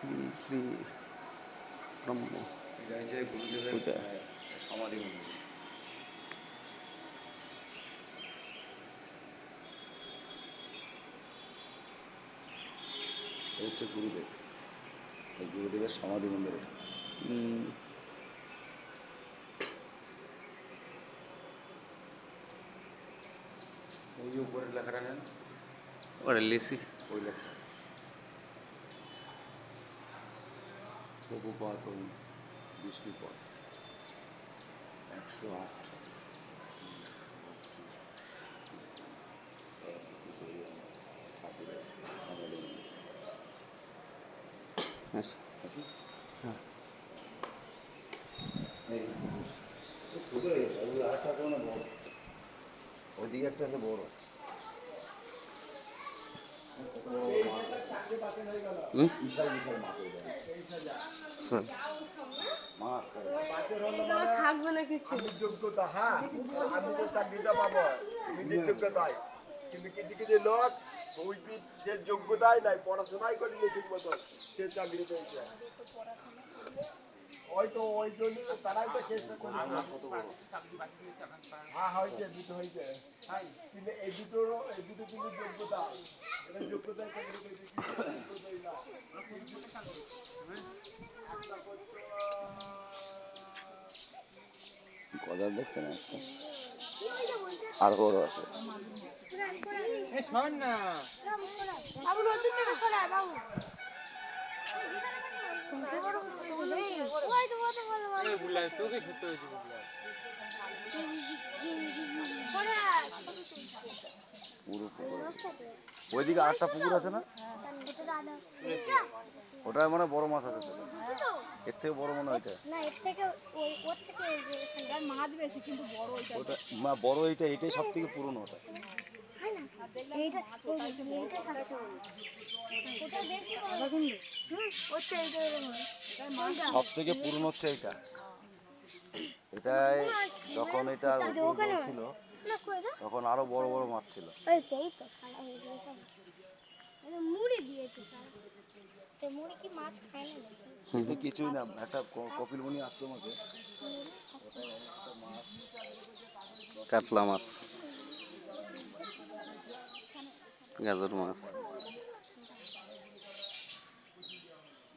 শ্রী শ্রী ব্রহ্ম। পূজা। সমাধি মন্দির এই হচ্ছে গুরুদেব। এই গুরুদেবের সমাধি মন্দির এটা ওই উপরের লেখাটা নেন। ওটা লিসি। ওই লেখাটা। প্রভুপাত ও বিষ্ণুপদ একশো আট ঠাকুরের সমাধি মন্দির আচ্ছা আছে হ্যাঁ এই ছোট হয়ে গেছে ওই আরেকটা আছে মানে বড় ওইদিকে একটা আছে বড় কত বড় বড় মাছ। হুম বিশাল বিশাল মাছ ওই জায়গায়। স্যার মাছ করে। এগুলো থাকবে না কিছু আমি যোগ্যতা হ্যাঁ আমি তো চাকরিটা পাবো নিজের যোগ্যতায় কিন্তু কিছু কিছু লোক ওই সে যোগ্যতাই নাই পড়াশোনাই করেনি ঠিক মতো সে চাকরি পেয়েছে হয়তো ওই জন্য তারাই তো চেষ্টা করে হ্যাঁ হয়েছে দুটো হয়েছে। কিন্তু এই দুটোরও এই দুটো কিন্তু যোগ্যতা। গজার দেখছেন একটা? আর বড় আছে। তোকে পরে পুকুর ওইদিকে আটটা পুকুর আছে না? ওটা মানে বড় মাছ আছে এর থেকে বড় মনে হয় ওটা মা বড় এইটা এটাই সব থেকে পুরনো ওটা। হয় সব থেকে পুরনো হচ্ছে এইটা। এটাই যখন এটা ছিল তখন আরও বড় বড় মাছ ছিল। ওই সেই তো খারাপ গেছে এটা মুড়ি দিয়েছে তো মুড়ি কি মাছ খায় না কিছুই না একটা কপিল মুনি আসতো আমাকে। কাতলা মাছ। গাজর মাছ।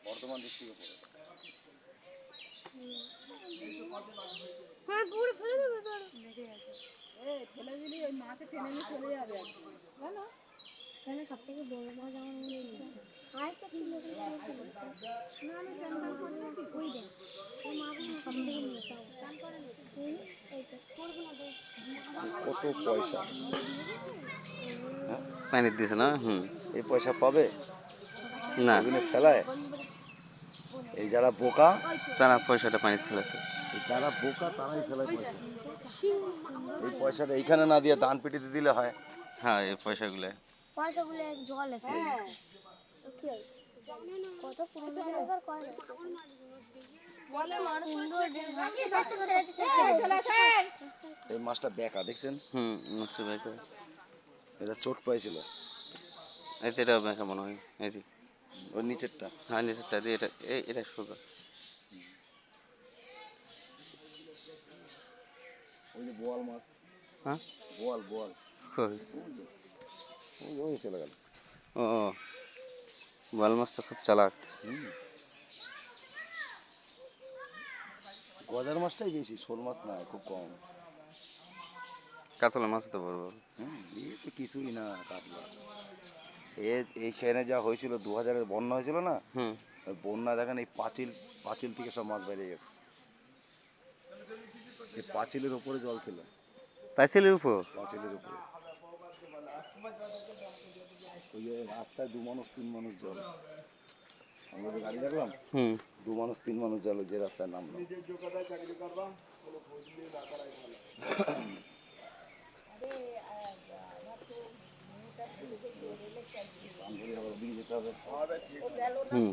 বর্ধমান ডিস্ট্রিক্টে পড়ে হ্যাঁ পুরো ফেলে দেবে তো কেন সব থেকে বড় মাছ আমার মনে হচ্ছে আরেকটা ছিল ওটা না না চান করে নাকি ওই দেখ ওই মাছ সব থেকে মোটা চান করে করব না কত পয়সা? পানি দিছে না? হুম। এই পয়সা পাবে? না। ফেলায়? এই যারা বোকা তারা পয়সাটা পানি ফেলেছে। এই যারা বোকা তারাই ফেলায় পয়সা। এই পয়সাটা এইখানে না দিয়ে দান পেটিতে দিলে হয়। হ্যাঁ এই পয়সাগুলো। পয়সাগুলো এক জলে ফেলে কত এই মাছটা বেকা দেখছেন? হুম হচ্ছে ব্যাকে এটা চোট পাইছিল। এই তো এটা ব্যাকে মনে হয়। এই ওর নিচেরটা। হ্যাঁ নিচেরটা দিয়ে এটা এই এটা সোজা। ওই যে বোয়াল মাছ। হ্যাঁ? বোয়াল বোয়াল। ওই ওই চলে গেল। ও বোয়াল মাছ তো খুব চালাক। হুম। গজার মাছটাই বেশি শোল মাছ না খুব কম। কাতলা মাছ তো বড় বড়। হুম এই তো কিছুই না কাতলা। এ এইখানে যা হয়েছিল দু হাজারের বন্যা হয়েছিল না? হুম। বন্যা দেখেন এই পাঁচিল পাঁচিল থেকে সব মাছ বেরিয়ে গেছে। এই পাঁচিলের উপরে জল ছিল। পাইছিলের উপর? পাঁচিলের উপরে। ওই রাস্তায় দু মানুষ তিন মানুষ জল। আমরা যে গাড়ি দেখলাম হুম। দু মানুষ তিন মানুষ জল যে রাস্তায় নামলাম নিজের চাকরি হুম।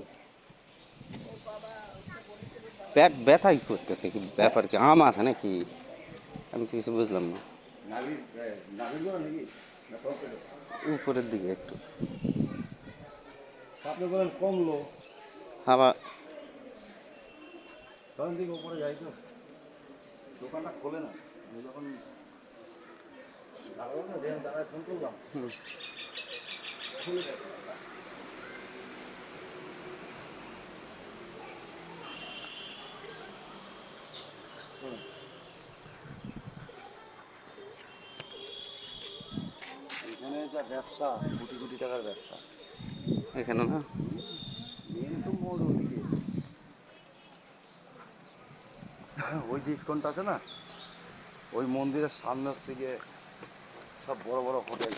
পেট ব্যথাই করতেছে কি ব্যাপার কি? আম আছে নাকি? আমি তো কিছু বুঝলাম না? উপরের দিকে একটু। আপনি বলেন কমলো। আবার দিকে উপরে যাই তো। দোকানটা খোলে না। যখন দাঁড়াবো না যে দাঁড়ায় ফোন করলাম খুলে দেয়। এখানে যা ব্যবসা কোটি কোটি টাকার ব্যবসা এখানে না? ওইদিকে ওই যে ইস্কনটা আছে না? ওই মন্দিরের সামনে হচ্ছে গিয়ে সব বড় বড় হোটেল।